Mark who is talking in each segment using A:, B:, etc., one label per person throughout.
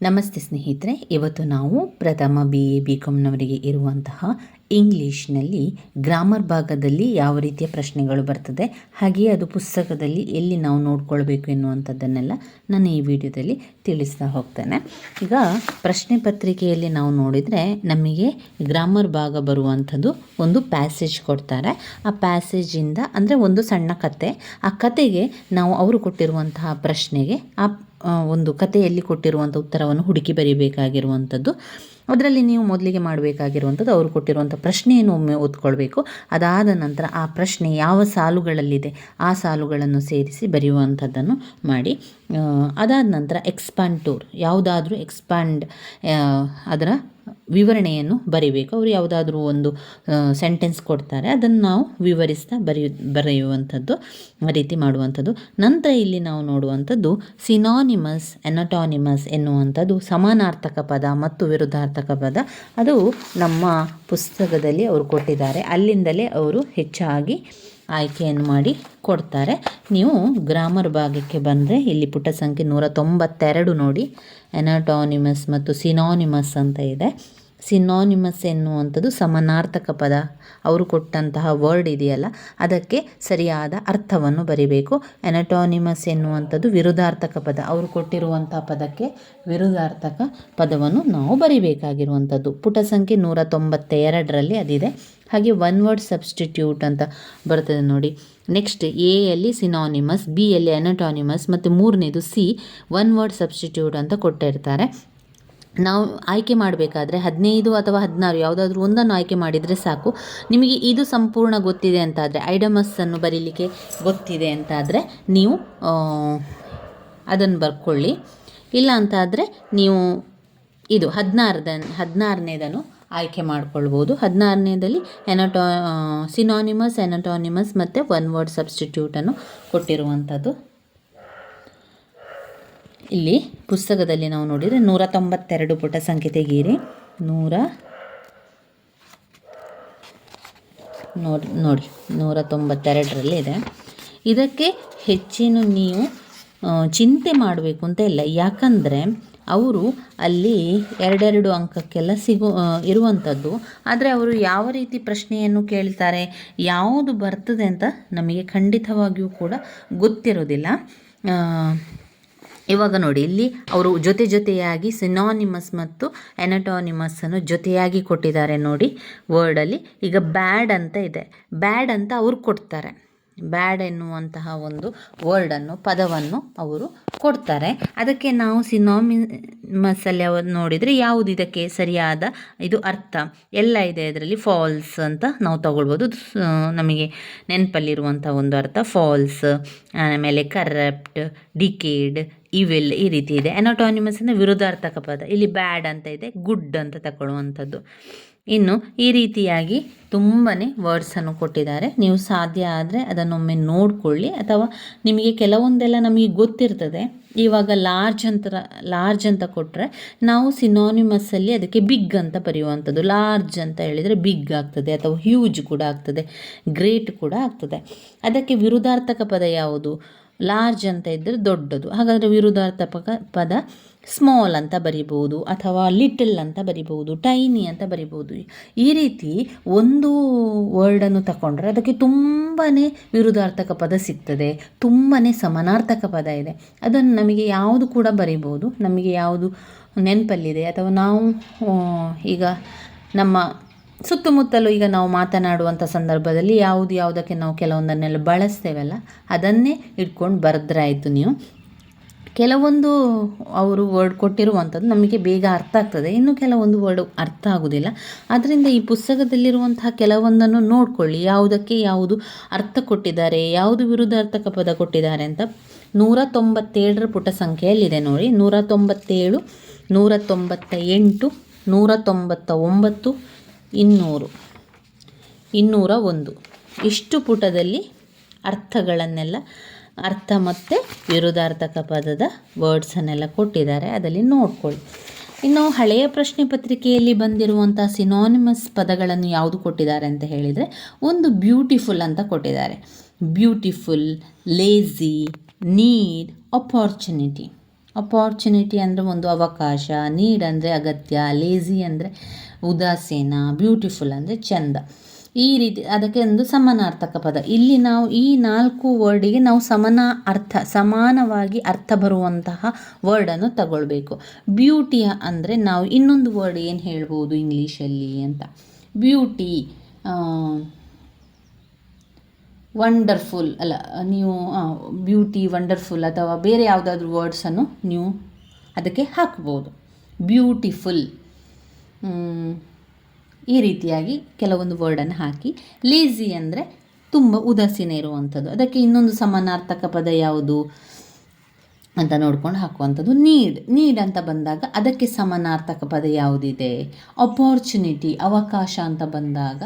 A: ನಮಸ್ತೆ ಸ್ನೇಹಿತರೆ ಇವತ್ತು ನಾವು ಪ್ರಥಮ ಬಿ ಎ ಬಿ ಕಾಮ್ನವರಿಗೆ ಇರುವಂತಹ ಇಂಗ್ಲೀಷ್ನಲ್ಲಿ ಗ್ರಾಮರ್ ಭಾಗದಲ್ಲಿ ಯಾವ ರೀತಿಯ ಪ್ರಶ್ನೆಗಳು ಬರ್ತದೆ, ಹಾಗೆಯೇ ಅದು ಪುಸ್ತಕದಲ್ಲಿ ಎಲ್ಲಿ ನಾವು ನೋಡ್ಕೊಳ್ಬೇಕು ಎನ್ನುವಂಥದ್ದನ್ನೆಲ್ಲ ನಾನು ಈ ವಿಡಿಯೋದಲ್ಲಿ ತಿಳಿಸ್ತಾ ಹೋಗ್ತೇನೆ. ಈಗ ಪ್ರಶ್ನೆ ಪತ್ರಿಕೆಯಲ್ಲಿ ನಾವು ನೋಡಿದರೆ ನಮಗೆ ಗ್ರಾಮರ್ ಭಾಗ ಬರುವಂಥದ್ದು ಒಂದು ಪ್ಯಾಸೇಜ್ ಕೊಡ್ತಾರೆ. ಆ ಪ್ಯಾಸೇಜಿಂದ ಅಂದರೆ ಒಂದು ಸಣ್ಣ ಕತೆ. ಆ ಕತೆಗೆ ನಾವು ಅವರು ಕೊಟ್ಟಿರುವಂತಹ ಪ್ರಶ್ನೆಗೆ ಆ ಒಂದು ಕಥೆಯಲ್ಲಿ ಕೊಟ್ಟಿರುವಂಥ ಉತ್ತರವನ್ನು ಹುಡುಕಿ ಬರೀಬೇಕಾಗಿರುವಂಥದ್ದು. ಅದರಲ್ಲಿ ನೀವು ಮೊದಲಿಗೆ ಮಾಡಬೇಕಾಗಿರುವಂಥದ್ದು ಅವರು ಕೊಟ್ಟಿರುವಂಥ ಪ್ರಶ್ನೆಯನ್ನು ಒಮ್ಮೆ ಓದ್ಕೊಳ್ಬೇಕು. ಅದಾದ ನಂತರ ಆ ಪ್ರಶ್ನೆ ಯಾವ ಸಾಲುಗಳಲ್ಲಿದೆ ಆ ಸಾಲುಗಳನ್ನು ಸೇರಿಸಿ ಬರೆಯುವಂಥದ್ದನ್ನು ಮಾಡಿ. ಅದಾದ ನಂತರ ಎಕ್ಸ್ಪ್ಯಾಂಡ್ ಟೂರ್ ಯಾವುದಾದ್ರೂ ಎಕ್ಸ್ಪ್ಯಾಂಡ್ ಅದರ ವಿವರಣೆಯನ್ನು ಬರೀಬೇಕು. ಅವರು ಯಾವುದಾದ್ರೂ ಒಂದು ಸೆಂಟೆನ್ಸ್ ಕೊಡ್ತಾರೆ. ಅದನ್ನು ನಾವು ವಿವರಿಸ್ತಾ ಬರೆಯು ಬರೆಯುವಂಥದ್ದು ರೀತಿ ಮಾಡುವಂಥದ್ದು. ನಂತರ ಇಲ್ಲಿ ನಾವು ನೋಡುವಂಥದ್ದು ಸಿನಾನಿಮಸ್ ಎನಟಾನಿಮಸ್ ಎನ್ನುವಂಥದ್ದು ಸಮಾನಾರ್ಥಕ ಪದ ಮತ್ತು ವಿರುದ್ಧಾರ್ಥಕ ಪದ. ಅದು ನಮ್ಮ ಪುಸ್ತಕದಲ್ಲಿ ಅವರು ಕೊಟ್ಟಿದ್ದಾರೆ. ಅಲ್ಲಿಂದಲೇ ಅವರು ಹೆಚ್ಚಾಗಿ ಆಯ್ಕೆಯನ್ನು ಮಾಡಿ ಕೊಡ್ತಾರೆ. ನೀವು ಗ್ರಾಮರ್ ಭಾಗಕ್ಕೆ ಬಂದರೆ ಇಲ್ಲಿ ಪುಟ ಸಂಖ್ಯೆ ನೂರ ತೊಂಬತ್ತೆರಡು ನೋಡಿ. ಎನಟಾನಿಮಸ್ ಮತ್ತು ಸಿನಾನಿಮಸ್ ಅಂತ ಇದೆ. ಸಿನಾನಿಮಸ್ ಎನ್ನುವಂಥದ್ದು ಸಮಾನಾರ್ಥಕ ಪದ. ಅವರು ಕೊಟ್ಟಂತಹ ವರ್ಡ್ ಇದೆಯಲ್ಲ, ಅದಕ್ಕೆ ಸರಿಯಾದ ಅರ್ಥವನ್ನು ಬರಿಬೇಕು. ಎನಟಾನಿಮಸ್ ಎನ್ನುವಂಥದ್ದು ವಿರುದ್ಧಾರ್ಥಕ ಪದ. ಅವರು ಕೊಟ್ಟಿರುವಂಥ ಪದಕ್ಕೆ ವಿರುದ್ಧಾರ್ಥಕ ಪದವನ್ನು ನಾವು ಬರಿಬೇಕಾಗಿರುವಂಥದ್ದು. ಪುಟ ಸಂಖ್ಯೆ ನೂರ ತೊಂಬತ್ತೆರಡರಲ್ಲಿ ಅದಿದೆ. ಹಾಗೆ ಒನ್ ವರ್ಡ್ ಸಬ್ಸ್ಟಿಟ್ಯೂಟ್ ಅಂತ ಬರ್ತದೆ ನೋಡಿ. ನೆಕ್ಸ್ಟ್ ಎ ಎಲ್ಲಿ ಸಿನಾನಿಮಸ್ ಬಿ ಎಲ್ಲಿ ಮತ್ತು ಮೂರನೇದು ಸಿ ಒನ್ ವರ್ಡ್ ಸಬ್ಸ್ಟಿಟ್ಯೂಟ್ ಅಂತ ಕೊಟ್ಟಿರ್ತಾರೆ. ನಾವು ಆಯ್ಕೆ ಮಾಡಬೇಕಾದ್ರೆ ಹದಿನೈದು ಅಥವಾ ಹದಿನಾರು ಯಾವುದಾದ್ರೂ ಒಂದನ್ನು ಆಯ್ಕೆ ಮಾಡಿದರೆ ಸಾಕು. ನಿಮಗೆ ಇದು ಸಂಪೂರ್ಣ ಗೊತ್ತಿದೆ ಅಂತಾದರೆ ಐಡಮಸ್ಸನ್ನು ಬರೀಲಿಕ್ಕೆ ಗೊತ್ತಿದೆ ಅಂತಾದರೆ ನೀವು ಅದನ್ನು ಬರ್ಕೊಳ್ಳಿ. ಇಲ್ಲ ಅಂತಾದರೆ ನೀವು ಇದು ಹದಿನಾರದ ಹದಿನಾರನೇದನ್ನು ಆಯ್ಕೆ ಮಾಡ್ಕೊಳ್ಬೋದು. ಹದಿನಾರನೇದಲ್ಲಿ ಎನಟಾ ಸಿನಾನಿಮಸ್, ಎನಟಾನಿಮಸ್ ಮತ್ತು ಒನ್ ವರ್ಡ್ ಸಬ್ಸ್ಟಿಟ್ಯೂಟನ್ನು ಕೊಟ್ಟಿರುವಂಥದ್ದು. ಇಲ್ಲಿ ಪುಸ್ತಕದಲ್ಲಿ ನಾವು ನೋಡಿದರೆ ನೂರ ತೊಂಬತ್ತೆರಡು ಪುಟ ಸಂಖ್ಯೆ ತೆಗೀರಿ ನೂರ ನೋಡಿ ನೋಡಿ ನೂರ ತೊಂಬತ್ತೆರಡರಲ್ಲಿ ಇದೆ. ಇದಕ್ಕೆ ಹೆಚ್ಚಿನ ನೀವು ಚಿಂತೆ ಮಾಡಬೇಕು ಅಂತ ಇಲ್ಲ. ಯಾಕಂದರೆ ಅವರು ಅಲ್ಲಿ ಎರಡೆರಡು ಅಂಕಕ್ಕೆಲ್ಲ ಸಿಗೋ ಇರುವಂಥದ್ದು. ಆದರೆ ಅವರು ಯಾವ ರೀತಿ ಪ್ರಶ್ನೆಯನ್ನು ಕೇಳ್ತಾರೆ, ಯಾವುದು ಬರ್ತದೆ ಅಂತ ನಮಗೆ ಖಂಡಿತವಾಗಿಯೂ ಕೂಡ ಗೊತ್ತಿರೋದಿಲ್ಲ. ಇವಾಗ ನೋಡಿ, ಇಲ್ಲಿ ಅವರು ಜೊತೆ ಜೊತೆಯಾಗಿ ಸಿನಾನಿಮಸ್ ಮತ್ತು ಅನ್ನು ಜೊತೆಯಾಗಿ ಕೊಟ್ಟಿದ್ದಾರೆ ನೋಡಿ ವರ್ಡಲ್ಲಿ ಈಗ ಬ್ಯಾಡ್ ಅಂತ ಇದೆ. ಬ್ಯಾಡ್ ಅಂತ ಅವ್ರು ಕೊಡ್ತಾರೆ. ಬ್ಯಾಡ್ ಎನ್ನುವಂತಹ ಒಂದು ವರ್ಡನ್ನು ಪದವನ್ನು ಅವರು ಕೊಡ್ತಾರೆ. ಅದಕ್ಕೆ ನಾವು ಸಿನಾಮಿಮಸಲ್ಲಿ ಅವರು ನೋಡಿದರೆ ಯಾವುದು ಇದಕ್ಕೆ ಸರಿಯಾದ ಇದು ಅರ್ಥ? ಎಲ್ಲ ಇದೆ ಇದರಲ್ಲಿ ಫಾಲ್ಸ್ ಅಂತ ನಾವು ತಗೊಳ್ಬೋದು. ನಮಗೆ ನೆನಪಲ್ಲಿರುವಂಥ ಒಂದು ಅರ್ಥ. ಫಾಲ್ಸ್ ಆಮೇಲೆ ಕರಪ್ಟ್ ಡಿಕೇಡ್ ಇವೆಲ್ಲ ಈ ರೀತಿ ಇದೆ. ಅನಾಟಾನಿಮಸ್ ಅಂದರೆ ವಿರುದ್ಧಾರ್ಥಕ ಪದ. ಇಲ್ಲಿ ಬ್ಯಾಡ್ ಅಂತ ಇದೆ, ಗುಡ್ ಅಂತ ತಗೊಳ್ಳುವಂಥದ್ದು. ಇನ್ನು ಈ ರೀತಿಯಾಗಿ ತುಂಬಾ ವರ್ಡ್ಸನ್ನು ಕೊಟ್ಟಿದ್ದಾರೆ. ನೀವು ಸಾಧ್ಯ ಆದರೆ ಅದನ್ನೊಮ್ಮೆ ನೋಡಿಕೊಳ್ಳಿ. ಅಥವಾ ನಿಮಗೆ ಕೆಲವೊಂದೆಲ್ಲ ನಮಗೆ ಗೊತ್ತಿರ್ತದೆ. ಇವಾಗ ಲಾರ್ಜ್ ಅಂತ ಲಾರ್ಜ್ ಅಂತ ಕೊಟ್ಟರೆ ನಾವು ಸಿನಾನಿಮಸ್ಸಲ್ಲಿ ಅದಕ್ಕೆ ಬಿಗ್ ಅಂತ ಬರೆಯುವಂಥದ್ದು. ಲಾರ್ಜ್ ಅಂತ ಹೇಳಿದರೆ ಬಿಗ್ ಆಗ್ತದೆ ಅಥವಾ ಹ್ಯೂಜ್ ಕೂಡ ಆಗ್ತದೆ. ಗ್ರೇಟ್ ಕೂಡ ಆಗ್ತದೆ. ಅದಕ್ಕೆ ವಿರುದ್ಧಾರ್ಥಕ ಪದ ಯಾವುದು? ಲಾರ್ಜ್ ಅಂತ ಇದ್ದರೆ ದೊಡ್ಡದು. ಹಾಗಾದರೆ ವಿರುದ್ಧಾರ್ಥಕ ಪದ ಸ್ಮಾಲ್ ಅಂತ ಬರಿಬೋದು ಅಥವಾ ಲಿಟಲ್ ಅಂತ ಬರಿಬೋದು ಟೈನಿ ಅಂತ ಬರಿಬೋದು. ಈ ರೀತಿ ಒಂದು ವರ್ಡನ್ನು ತಗೊಂಡ್ರೆ ಅದಕ್ಕೆ ತುಂಬಾ ವಿರುದ್ಧಾರ್ಥಕ ಪದ ಸಿಗ್ತದೆ ತುಂಬಾ ಸಮಾನಾರ್ಥಕ ಪದ ಇದೆ. ಅದನ್ನು ನಮಗೆ ಯಾವುದು ಕೂಡ ಬರಿಬೋದು, ನಮಗೆ ಯಾವುದು ನೆನಪಲ್ಲಿದೆ ಅಥವಾ ನಾವು ಈಗ ನಮ್ಮ ಸುತ್ತಮುತ್ತಲೂ ಈಗ ನಾವು ಮಾತನಾಡುವಂಥ ಸಂದರ್ಭದಲ್ಲಿ ಯಾವುದು ಯಾವುದಕ್ಕೆ ನಾವು ಕೆಲವೊಂದನ್ನೆಲ್ಲ ಬಳಸ್ತೇವಲ್ಲ, ಅದನ್ನೇ ಇಟ್ಕೊಂಡು ಬರೆದ್ರಾಯಿತು ನೀವು. ಕೆಲವೊಂದು ಅವರು ವರ್ಡ್ ಕೊಟ್ಟಿರುವಂಥದ್ದು ನಮಗೆ ಬೇಗ ಅರ್ಥ ಆಗ್ತದೆ. ಇನ್ನು ಕೆಲವೊಂದು ವರ್ಡ್ ಅರ್ಥ ಆಗೋದಿಲ್ಲ. ಆದ್ದರಿಂದ ಈ ಪುಸ್ತಕದಲ್ಲಿರುವಂತಹ ಕೆಲವೊಂದನ್ನು ನೋಡಿಕೊಳ್ಳಿ. ಯಾವುದಕ್ಕೆ ಯಾವುದು ಅರ್ಥ ಕೊಟ್ಟಿದ್ದಾರೆ, ಯಾವುದು ವಿರುದ್ಧಾರ್ಥಕ ಪದ ಕೊಟ್ಟಿದ್ದಾರೆ ಅಂತ ನೂರ ತೊಂಬತ್ತೇಳರ ಪುಟ ಸಂಖ್ಯೆಯಲ್ಲಿದೆ ನೋಡಿ. ನೂರ ತೊಂಬತ್ತೇಳು ನೂರ ತೊಂಬತ್ತ ಎಂಟು ನೂರ ತೊಂಬತ್ತ ಒಂಬತ್ತು ಇನ್ನೂರು ಇನ್ನೂರ ಒಂದು ಇಷ್ಟು ಪುಟದಲ್ಲಿ ಅರ್ಥಗಳನ್ನೆಲ್ಲ ಅರ್ಥ ಮತ್ತು ವಿರುದ್ಧಾರ್ಥಕ ಪದದ ವರ್ಡ್ಸನ್ನೆಲ್ಲ ಕೊಟ್ಟಿದ್ದಾರೆ, ಅದರಲ್ಲಿ ನೋಡ್ಕೊಳ್ಳಿ. ಇನ್ನು ಹಳೆಯ ಪ್ರಶ್ನೆ ಪತ್ರಿಕೆಯಲ್ಲಿ ಬಂದಿರುವಂಥ ಸಿನಾನಿಮಸ್ ಪದಗಳನ್ನು ಯಾವುದು ಕೊಟ್ಟಿದ್ದಾರೆ ಅಂತ ಹೇಳಿದರೆ, ಒಂದು ಬ್ಯೂಟಿಫುಲ್ ಅಂತ ಕೊಟ್ಟಿದ್ದಾರೆ. Beautiful lazy need opportunity opportunity ಅಂದರೆ ಒಂದು ಅವಕಾಶ ನೀಡ್ ಅಂದರೆ ಅಗತ್ಯ ಲೇಝಿ ಅಂದರೆ ಉದಾಸೀನ ಬ್ಯೂಟಿಫುಲ್ ಅಂದರೆ ಚಂದ. ಈ ರೀತಿ ಅದಕ್ಕೆ ಒಂದು ಸಮಾನಾರ್ಥಕ ಪದ. ಇಲ್ಲಿ ನಾವು ಈ ನಾಲ್ಕು ವರ್ಡಿಗೆ ನಾವು ಸಮಾನ ಅರ್ಥ, ಸಮಾನವಾಗಿ ಅರ್ಥ ಬರುವಂತಹ ವರ್ಡನ್ನು ತಗೊಳ್ಬೇಕು. ಬ್ಯೂಟಿ ಅಂದರೆ ನಾವು ಇನ್ನೊಂದು ವರ್ಡ್ ಏನು ಹೇಳ್ಬೋದು ಇಂಗ್ಲೀಷಲ್ಲಿ ಅಂತ? ಬ್ಯೂಟಿ ವಂಡರ್ಫುಲ್ ಅಲ್ಲ, ನೀವು ಬ್ಯೂಟಿ ವಂಡರ್ಫುಲ್ ಅಥವಾ ಬೇರೆ ಯಾವುದಾದ್ರೂ ವರ್ಡ್ಸನ್ನು ನೀವು ಅದಕ್ಕೆ ಹಾಕ್ಬೋದು. ಬ್ಯೂಟಿಫುಲ್ ಈ ರೀತಿಯಾಗಿ ಕೆಲವೊಂದು ವರ್ಡನ್ನು ಹಾಕಿ. ಲೇಝಿ ಅಂದರೆ ತುಂಬ ಉದಾಸೀನ ಇರುವಂಥದ್ದು ಅದಕ್ಕೆ ಇನ್ನೊಂದು ಸಮಾನಾರ್ಥಕ ಪದ ಯಾವುದು ಅಂತ ನೋಡ್ಕೊಂಡು ಹಾಕುವಂಥದ್ದು ನೀಡ್ ನೀಡ್ ಅಂತ ಬಂದಾಗ ಅದಕ್ಕೆ ಸಮಾನಾರ್ಥಕ ಪದ ಯಾವುದಿದೆ? ಅಪಾರ್ಚುನಿಟಿ ಅವಕಾಶ ಅಂತ ಬಂದಾಗ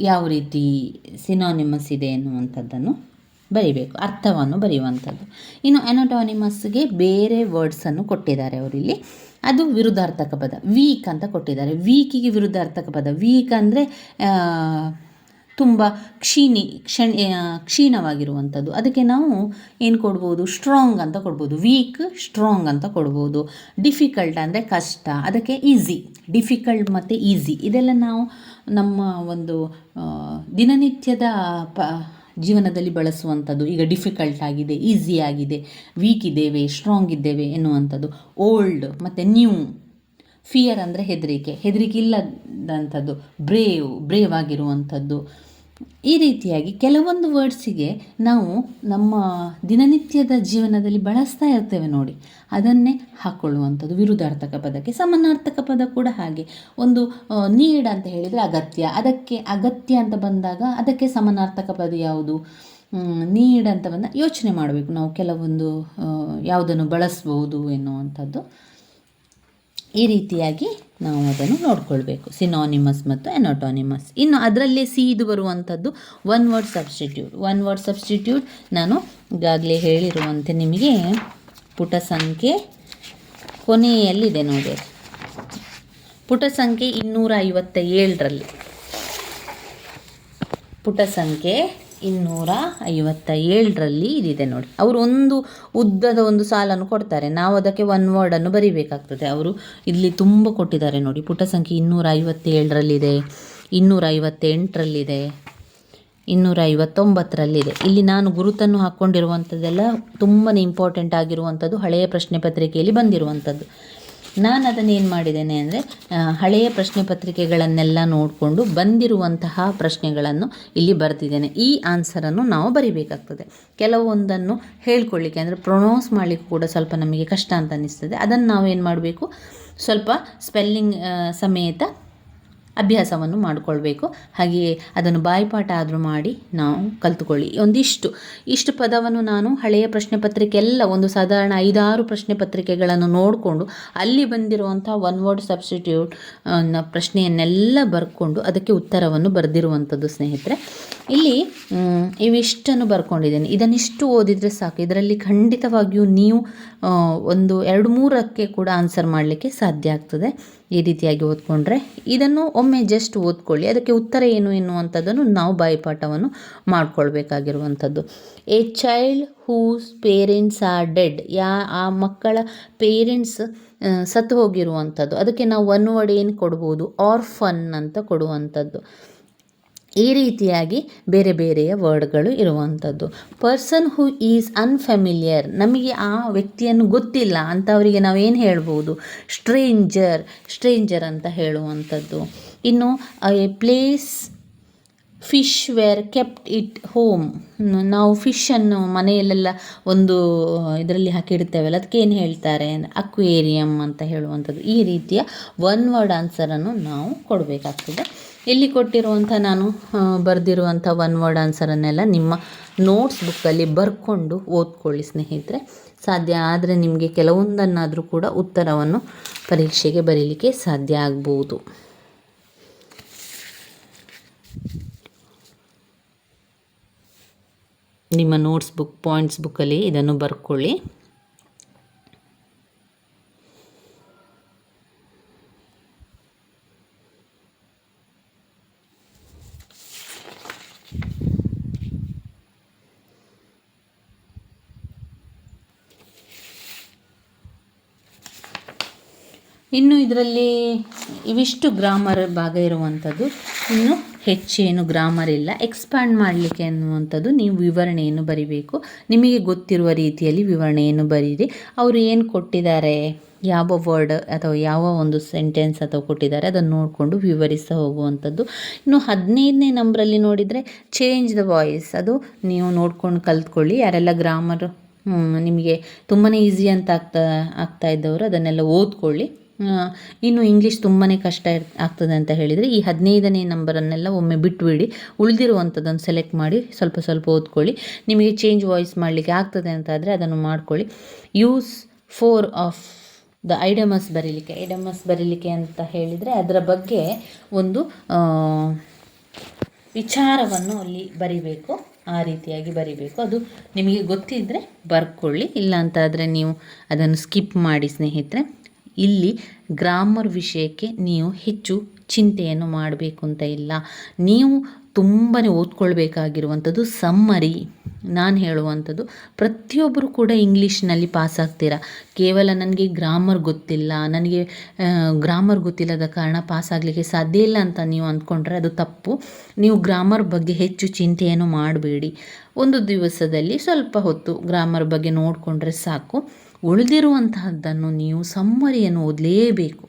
A: ಯಾವ ರೀತಿ ಸಿನಾನಿಮಸ್ ಇದೆ ಎನ್ನುವಂಥದ್ದನ್ನು ಬರಿಬೇಕು, ಅರ್ಥವನ್ನು ಬರೆಯುವಂಥದ್ದು. ಇನ್ನು ಅನೋಟಾನಿಮಸ್ಗೆ ಬೇರೆ ವರ್ಡ್ಸನ್ನು ಕೊಟ್ಟಿದ್ದಾರೆ ಅವರಿಲ್ಲಿ. ಅದು ವಿರುದ್ಧಾರ್ಥಕ ಪದ. ವೀಕ್ ಅಂತ ಕೊಟ್ಟಿದ್ದಾರೆ. ವೀಕಿಗೆ ವಿರುದ್ಧಾರ್ಥಕ ಪದ. ವೀಕ್ ಅಂದರೆ ತುಂಬ ಕ್ಷೀಣಿ, ಕ್ಷಣ ಕ್ಷೀಣವಾಗಿರುವಂಥದ್ದು. ಅದಕ್ಕೆ ನಾವು ಏನು ಕೊಡ್ಬೋದು? ಸ್ಟ್ರಾಂಗ್ ಅಂತ ಕೊಡ್ಬೋದು. ವೀಕ್ ಸ್ಟ್ರಾಂಗ್ ಅಂತ ಕೊಡ್ಬೋದು. ಡಿಫಿಕಲ್ಟ್ ಅಂದರೆ ಕಷ್ಟ. ಅದಕ್ಕೆ ಈಸಿ ಡಿಫಿಕಲ್ಟ್ ಮತ್ತು ಈಸಿ ಇದೆಲ್ಲ ನಾವು ನಮ್ಮ ಒಂದು ದಿನನಿತ್ಯದ ಪ ಜೀವನದಲ್ಲಿ ಬಳಸುವಂಥದ್ದು ಈಗ ಡಿಫಿಕಲ್ಟ್ ಆಗಿದೆ ಈಸಿ ಆಗಿದೆ ವೀಕ್ ಇದ್ದೇವೆ ಸ್ಟ್ರಾಂಗ್ ಇದ್ದೇವೆ ಎನ್ನುವಂಥದ್ದು. ಓಲ್ಡ್ ಮತ್ತು ನ್ಯೂ ಫಿಯರ್ ಅಂದರೆ ಹೆದರಿಕೆ. ಹೆದರಿಕೆ ಇಲ್ಲದಂಥದ್ದು. ಬ್ರೇವ್ ಬ್ರೇವ್ ಆಗಿರುವಂಥದ್ದು. ಈ ರೀತಿಯಾಗಿ ಕೆಲವೊಂದು ವರ್ಡ್ಸಿಗೆ ನಾವು ನಮ್ಮ ದಿನನಿತ್ಯದ ಜೀವನದಲ್ಲಿ ಬಳಸ್ತಾ ಇರ್ತೇವೆ ನೋಡಿ. ಅದನ್ನೇ ಹಾಕ್ಕೊಳ್ಳುವಂಥದ್ದು ವಿರುದ್ಧಾರ್ಥಕ ಪದಕ್ಕೆ ಸಮಾನಾರ್ಥಕ ಪದ ಕೂಡ ಹಾಗೆ. ಒಂದು ನೀಡ್ ಅಂತ ಹೇಳಿದರೆ ಅಗತ್ಯ. ಅದಕ್ಕೆ ಅಗತ್ಯ ಅಂತ ಬಂದಾಗ ಅದಕ್ಕೆ ಸಮಾನಾರ್ಥಕ ಪದ ಯಾವುದು? ನೀಡ್ ಅಂತ ಬಂದ ಯೋಚನೆ ಮಾಡಬೇಕು ನಾವು ಕೆಲವೊಂದು ಯಾವುದನ್ನು ಬಳಸ್ಬೋದು ಎನ್ನುವಂಥದ್ದು. ಈ ರೀತಿಯಾಗಿ ನಾವು ಅದನ್ನು ನೋಡ್ಕೊಳ್ಬೇಕು. ಸಿನಾನಿಮಸ್ ಮತ್ತು ಎನೋಟಾನಿಮಸ್ ಇನ್ನು ಅದರಲ್ಲೇ ಇದು ಬರುವಂಥದ್ದು one word substitute one word substitute ನಾನು ಈಗಾಗಲೇ ಹೇಳಿರುವಂತೆ ನಿಮಗೆ ಪುಟ ಸಂಖ್ಯೆ ಕೊನೆಯಲ್ಲಿದೆ ನೋಡಿ. ಪುಟ ಸಂಖ್ಯೆ ಇನ್ನೂರ ಐವತ್ತ ಏಳರಲ್ಲಿ ಪುಟ ಸಂಖ್ಯೆ ಇನ್ನೂರ ಐವತ್ತ ಏಳರಲ್ಲಿ ಇದಿದೆ ನೋಡಿ. ಅವರು ಒಂದು ಉದ್ದದ ಒಂದು ಸಾಲನ್ನು ಕೊಡ್ತಾರೆ. ನಾವು ಅದಕ್ಕೆ ಒನ್ ವರ್ಡನ್ನು ಬರೀಬೇಕಾಗ್ತದೆ. ಅವರು ಇಲ್ಲಿ ತುಂಬ ಕೊಟ್ಟಿದ್ದಾರೆ ನೋಡಿ. ಪುಟ ಸಂಖ್ಯೆ ಇನ್ನೂರ ಐವತ್ತೇಳರಲ್ಲಿದೆ ಇನ್ನೂರ ಐವತ್ತೆಂಟರಲ್ಲಿದೆ ಇನ್ನೂರ ಐವತ್ತೊಂಬತ್ತರಲ್ಲಿದೆ ಇಲ್ಲಿ ನಾನು ಗುರುತನ್ನು ಹಾಕ್ಕೊಂಡಿರುವಂಥದ್ದೆಲ್ಲ ತುಂಬಾ ಇಂಪಾರ್ಟೆಂಟ್ ಆಗಿರುವಂಥದ್ದು, ಹಳೆಯ ಪ್ರಶ್ನೆ ಪತ್ರಿಕೆಯಲ್ಲಿ ಬಂದಿರುವಂಥದ್ದು. ನಾನು ಏನು ಮಾಡಿದ್ದೇನೆ ಅಂದರೆ ಹಳೆಯ ಪ್ರಶ್ನೆ ಪತ್ರಿಕೆಗಳನ್ನೆಲ್ಲ ನೋಡಿಕೊಂಡು ಬಂದಿರುವಂತಹ ಪ್ರಶ್ನೆಗಳನ್ನು ಇಲ್ಲಿ ಬರೆದಿದ್ದೇನೆ. ಈ ಆನ್ಸರನ್ನು ನಾವು ಬರಿಬೇಕಾಗ್ತದೆ. ಕೆಲವೊಂದನ್ನು ಹೇಳ್ಕೊಳ್ಳಿಕ್ಕೆ ಅಂದರೆ ಪ್ರೊನೌನ್ಸ್ ಮಾಡಲಿಕ್ಕೆ ಕೂಡ ಸ್ವಲ್ಪ ನಮಗೆ ಕಷ್ಟ ಅಂತ ಅನ್ನಿಸ್ತದೆ. ಅದನ್ನು ನಾವು ಏನು ಮಾಡಬೇಕು ಸ್ವಲ್ಪ ಸ್ಪೆಲ್ಲಿಂಗ್ ಸಮೇತ ಅಭ್ಯಾಸವನ್ನು ಮಾಡಿಕೊಳ್ಬೇಕು. ಹಾಗೆಯೇ ಅದನ್ನು ಬಾಯಿಪಾಠ ಆದರೂ ಮಾಡಿ ನಾವು ಕಲ್ತುಕೊಳ್ಳಿ. ಒಂದಿಷ್ಟು, ಇಷ್ಟು ಪದವನ್ನು ನಾನು ಹಳೆಯ ಪ್ರಶ್ನೆ ಪತ್ರಿಕೆ ಎಲ್ಲ ಒಂದು ಸಾಧಾರಣ ಐದಾರು ಪ್ರಶ್ನೆ ಪತ್ರಿಕೆಗಳನ್ನು ನೋಡಿಕೊಂಡು ಅಲ್ಲಿ ಬಂದಿರುವಂಥ ಒನ್ ವರ್ಡ್ ಸಬ್ಸ್ಟಿಟ್ಯೂಟ್ ಪ್ರಶ್ನೆಯನ್ನೆಲ್ಲ ಬರ್ಕೊಂಡು ಅದಕ್ಕೆ ಉತ್ತರವನ್ನು ಬರೆದಿರುವಂಥದ್ದು ಸ್ನೇಹಿತರೆ. ಇಲ್ಲಿ ಇವಿಷ್ಟನ್ನು ಬರ್ಕೊಂಡಿದ್ದೇನೆ. ಇದನ್ನಿಷ್ಟು ಓದಿದರೆ ಸಾಕು. ಇದರಲ್ಲಿ ಖಂಡಿತವಾಗಿಯೂ ನೀವು ಒಂದು ಎರಡು ಮೂರಕ್ಕೆ ಕೂಡ ಆನ್ಸರ್ ಮಾಡಲಿಕ್ಕೆ ಸಾಧ್ಯ ಆಗ್ತದೆ. ಈ ರೀತಿಯಾಗಿ ಓದ್ಕೊಂಡ್ರೆ ಇದನ್ನು ಒಮ್ಮೆ ಜಸ್ಟ್ ಓದ್ಕೊಳ್ಳಿ. ಅದಕ್ಕೆ ಉತ್ತರ ಏನು ಎನ್ನುವಂಥದ್ದನ್ನು ನಾವು ಬಾಯಿಪಾಠವನ್ನು ಮಾಡಿಕೊಳ್ಬೇಕಾಗಿರುವಂಥದ್ದು. A child whose parents are dead yeah, ಆ ಮಕ್ಕಳ ಪೇರೆಂಟ್ಸ್ ಸತ್ತು ಹೋಗಿರುವಂಥದ್ದು. ಅದಕ್ಕೆ ನಾವು ಒನ್ ವರ್ಡ್ ಏನು ಕೊಡ್ಬೋದು? ಆರ್ಫನ್ ಅಂತ ಕೊಡುವಂಥದ್ದು. ಈ ರೀತಿಯಾಗಿ ಬೇರೆ ಬೇರೆಯ ವರ್ಡ್ಗಳು ಇರುವಂಥದ್ದು. ಪರ್ಸನ್ ಹೂ ಈಸ್ ಅನ್ಫೆಮಿಲಿಯರ್ ನಮಗೆ ಆ ವ್ಯಕ್ತಿಯನ್ನು ಗೊತ್ತಿಲ್ಲ ಅಂಥವರಿಗೆ ನಾವೇನು ಹೇಳ್ಬೋದು? ಸ್ಟ್ರೇಂಜರ್ ಸ್ಟ್ರೇಂಜರ್ ಅಂತ ಹೇಳುವಂಥದ್ದು. ಇನ್ನು, a place fish were kept it home ನಾವು ಫಿಶನ್ನು ಮನೆಯಲ್ಲೆಲ್ಲ ಒಂದು, ಇದರಲ್ಲಿ ಹಾಕಿಡ್ತೇವಲ್ಲ, ಅದಕ್ಕೆ ಏನು ಹೇಳ್ತಾರೆ? ಅಕ್ವೇರಿಯಂ ಅಂತ ಹೇಳುವಂಥದ್ದು. ಈ ರೀತಿಯ ಒನ್ ವರ್ಡ್ ಆನ್ಸರನ್ನು ನಾವು ಕೊಡಬೇಕಾಗ್ತದೆ. ಇಲ್ಲಿ ಕೊಟ್ಟಿರುವಂಥ ನಾನು ಬರೆದಿರುವಂಥ ಒನ್ ವರ್ಡ್ ಆನ್ಸರನ್ನೆಲ್ಲ ನಿಮ್ಮ ನೋಟ್ಸ್ ಬುಕ್ಕಲ್ಲಿ ಬರ್ಕೊಂಡು ಓದ್ಕೊಳ್ಳಿ ಸ್ನೇಹಿತರೆ. ಸಾಧ್ಯ ಆದರೆ ನಿಮಗೆ ಕೆಲವೊಂದನ್ನಾದರೂ ಕೂಡ ಉತ್ತರವನ್ನು ಪರೀಕ್ಷೆಗೆ ಬರೀಲಿಕ್ಕೆ ಸಾಧ್ಯ ಆಗ್ಬೋದು. ನಿಮ್ಮ ನೋಟ್ಸ್ ಬುಕ್ ಪಾಯಿಂಟ್ಸ್ ಬುಕ್ಕಲ್ಲಿ ಇದನ್ನು ಬರ್ಕೊಳ್ಳಿ. ಇನ್ನು ಇದರಲ್ಲಿ ಇವಿಷ್ಟು ಗ್ರಾಮರ್ ಭಾಗ ಇರುವಂಥದ್ದು. ಇನ್ನು ಹೆಚ್ಚೇನು ಗ್ರಾಮರ್ ಇಲ್ಲ. ಎಕ್ಸ್ಪ್ಯಾಂಡ್ ಮಾಡಲಿಕ್ಕೆ ಅನ್ನುವಂಥದ್ದು ನೀವು ವಿವರಣೆಯನ್ನು ಬರಿಬೇಕು. ನಿಮಗೆ ಗೊತ್ತಿರುವ ರೀತಿಯಲ್ಲಿ ವಿವರಣೆಯನ್ನು ಬರೀರಿ. ಅವರು ಏನು ಕೊಟ್ಟಿದ್ದಾರೆ? ಯಾವ ವರ್ಡ್ ಅಥವಾ ಯಾವ ಒಂದು ಸೆಂಟೆನ್ಸ್ ಅಥವಾ ಕೊಟ್ಟಿದ್ದಾರೆ? ಅದನ್ನು ನೋಡಿಕೊಂಡು ವಿವರಿಸ್ತಾ ಹೋಗುವಂಥದ್ದು. ಇನ್ನು ಹದಿನೈದನೇ ನಂಬರಲ್ಲಿ ನೋಡಿದರೆ ಚೇಂಜ್ ದ ವಾಯ್ಸ್ ಅದು ನೀವು ನೋಡ್ಕೊಂಡು ಕಲ್ತ್ಕೊಳ್ಳಿ. ಯಾರೆಲ್ಲ ಗ್ರಾಮರ್ ನಿಮಗೆ ತುಂಬಾ ಈಸಿ ಅಂತ ಆಗ್ತಾ ಆಗ್ತಾ ಇದ್ದವರು ಅದನ್ನೆಲ್ಲ ಓದ್ಕೊಳ್ಳಿ. ಇನ್ನು ಇಂಗ್ಲೀಷ್ ತುಂಬಾ ಕಷ್ಟ ಆಗ್ತದೆ ಅಂತ ಹೇಳಿದರೆ ಈ ಹದಿನೈದನೇ ನಂಬರನ್ನೆಲ್ಲ ಒಮ್ಮೆ ಬಿಟ್ಟುಬಿಡಿ ಉಳಿದಿರುವಂಥದ್ದನ್ನು ಸೆಲೆಕ್ಟ್ ಮಾಡಿ ಸ್ವಲ್ಪ ಸ್ವಲ್ಪ ಓದ್ಕೊಳ್ಳಿ. ನಿಮಗೆ ಚೇಂಜ್ ವಾಯ್ಸ್ ಮಾಡಲಿಕ್ಕೆ ಆಗ್ತದೆ ಅಂತ ಆದರೆ ಅದನ್ನು ಮಾಡ್ಕೊಳ್ಳಿ. Use four of the idioms ಬರೀಲಿಕ್ಕೆ. ಐಡಮಸ್ ಬರೀಲಿಕ್ಕೆ ಅಂತ ಹೇಳಿದರೆ ಅದರ ಬಗ್ಗೆ ಒಂದು ವಿಚಾರವನ್ನು ಅಲ್ಲಿ ಬರಿಬೇಕು. ಆ ರೀತಿಯಾಗಿ ಬರಿಬೇಕು. ಅದು ನಿಮಗೆ ಗೊತ್ತಿದ್ದರೆ ಬರ್ಕೊಳ್ಳಿ. ಇಲ್ಲ ಅಂತ ಆದರೆ ನೀವು ಅದನ್ನು ಸ್ಕಿಪ್ ಮಾಡಿ ಸ್ನೇಹಿತರೆ. ಇಲ್ಲಿ ಗ್ರಾಮರ್ ವಿಷಯಕ್ಕೆ ನೀವು ಹೆಚ್ಚು ಚಿಂತೆಯನ್ನು ಮಾಡಬೇಕು ಅಂತ ಇಲ್ಲ. ನೀವು ತುಂಬಾ ಓದ್ಕೊಳ್ಬೇಕಾಗಿರುವಂಥದ್ದು ಸಮ್ಮರಿ ನಾನು ಹೇಳುವಂಥದ್ದು, ಪ್ರತಿಯೊಬ್ಬರು ಕೂಡ ಇಂಗ್ಲೀಷ್ನಲ್ಲಿ ಪಾಸ್ ಆಗ್ತೀರಾ? ಕೇವಲ ನನಗೆ ಗ್ರಾಮರ್ ಗೊತ್ತಿಲ್ಲ, ನನಗೆ ಗ್ರಾಮರ್ ಗೊತ್ತಿಲ್ಲದ ಕಾರಣ ಪಾಸ್ ಆಗಲಿಕ್ಕೆ ಸಾಧ್ಯ ಇಲ್ಲ ಅಂತ ನೀವು ಅಂದ್ಕೊಂಡ್ರೆ ಅದು ತಪ್ಪು. ನೀವು ಗ್ರಾಮರ್ ಬಗ್ಗೆ ಹೆಚ್ಚು ಚಿಂತೆಯನ್ನು ಮಾಡಬೇಡಿ. ಒಂದು ದಿವಸದಲ್ಲಿ ಸ್ವಲ್ಪ ಹೊತ್ತು ಗ್ರಾಮರ್ ಬಗ್ಗೆ ನೋಡಿಕೊಂಡ್ರೆ ಸಾಕು. ಉಳಿದಿರುವಂತಹದ್ದನ್ನು ನೀವು ಸಮ್ಮರಿಯನ್ನು ಓದಲೇಬೇಕು.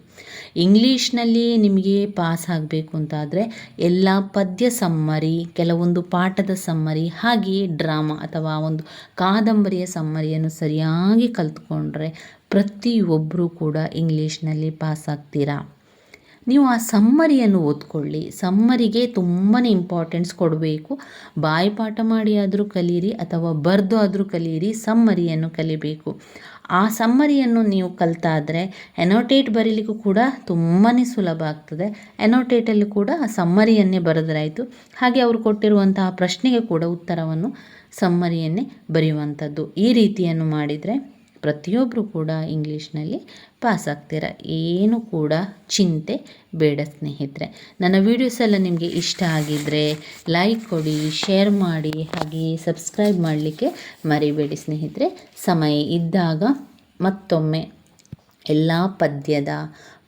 A: ಇಂಗ್ಲೀಷ್ನಲ್ಲಿ ನಿಮಗೆ ಪಾಸ್ ಆಗಬೇಕು ಅಂತಾದರೆ ಎಲ್ಲ ಪದ್ಯ ಸಮ್ಮರಿ, ಕೆಲವೊಂದು ಪಾಠದ ಸಮ್ಮರಿ, ಹಾಗೆಯೇ ಡ್ರಾಮಾ ಅಥವಾ ಒಂದು ಕಾದಂಬರಿಯ ಸಮ್ಮರಿಯನ್ನು ಸರಿಯಾಗಿ ಕಲ್ತ್ಕೊಂಡ್ರೆ ಪ್ರತಿಯೊಬ್ಬರೂ ಕೂಡ ಇಂಗ್ಲೀಷ್ನಲ್ಲಿ ಪಾಸ್ ಆಗ್ತೀರಾ? ನೀವು ಆ ಸಮ್ಮರಿಯನ್ನು ಓದ್ಕೊಳ್ಳಿ. ಸಮ್ಮರಿಗೆ ತುಂಬಾ ಇಂಪಾರ್ಟೆನ್ಸ್ ಕೊಡಬೇಕು. ಬಾಯಿ ಪಾಠ ಮಾಡಿ ಆದರೂ ಕಲೀರಿ ಅಥವಾ ಬರೆದು ಆದರೂ ಕಲೀರಿ, ಸಮ್ಮರಿಯನ್ನು ಕಲಿಬೇಕು. ಆ ಸಮ್ಮರಿಯನ್ನು ನೀವು ಕಲ್ತಾದರೆ ಎನೋಟೇಟ್ ಬರೀಲಿಕ್ಕೂ ಕೂಡ ತುಂಬಾ ಸುಲಭ ಆಗ್ತದೆ. ಎನೋಟೇಟಲ್ಲಿ ಕೂಡ ಆ ಸಮ್ಮರಿಯನ್ನೇ ಬರೆದ್ರಾಯಿತು ಹಾಗೆ ಅವರು ಕೊಟ್ಟಿರುವಂತಹ ಪ್ರಶ್ನೆಗೆ ಕೂಡ ಉತ್ತರವನ್ನು ಸಮ್ಮರಿಯನ್ನೇ ಬರೆಯುವಂಥದ್ದು. ಈ ರೀತಿಯನ್ನು ಮಾಡಿದರೆ ಪ್ರತಿಯೊಬ್ಬರು ಕೂಡ ಇಂಗ್ಲೀಷ್ನಲ್ಲಿ ಪಾಸ್ ಆಗ್ತೀರ. ಏನು ಕೂಡ ಚಿಂತೆ ಬೇಡ ಸ್ನೇಹಿತರೆ. ನನ್ನ ವೀಡಿಯೋಸ್ ಎಲ್ಲ ನಿಮಗೆ ಇಷ್ಟ ಆಗಿದ್ದರೆ ಲೈಕ್ ಕೊಡಿ ಶೇರ್ ಮಾಡಿ, ಹಾಗೆ ಸಬ್ಸ್ಕ್ರೈಬ್ ಮಾಡಲಿಕ್ಕೆ ಮರಿಬೇಡಿ ಸ್ನೇಹಿತರೆ. ಸಮಯ ಇದ್ದಾಗ ಮತ್ತೊಮ್ಮೆ ಎಲ್ಲ ಪದ್ಯದ,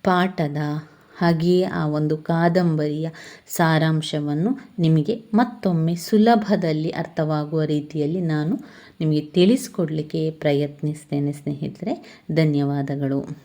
A: ಪಾಠದ ಹಾಗೆಯೇ ಆ ಒಂದು ಕಾದಂಬರಿಯ ಸಾರಾಂಶವನ್ನು ನಿಮಗೆ ಮತ್ತೊಮ್ಮೆ ಸುಲಭದಲ್ಲಿ ಅರ್ಥವಾಗುವ ರೀತಿಯಲ್ಲಿ ನಾನು ನಿಮಗೆ ತಿಳಿಸ್ಕೊಡ್ಲಿಕ್ಕೆ ಪ್ರಯತ್ನಿಸ್ತೇನೆ ಸ್ನೇಹಿತರೆ. ಧನ್ಯವಾದಗಳು.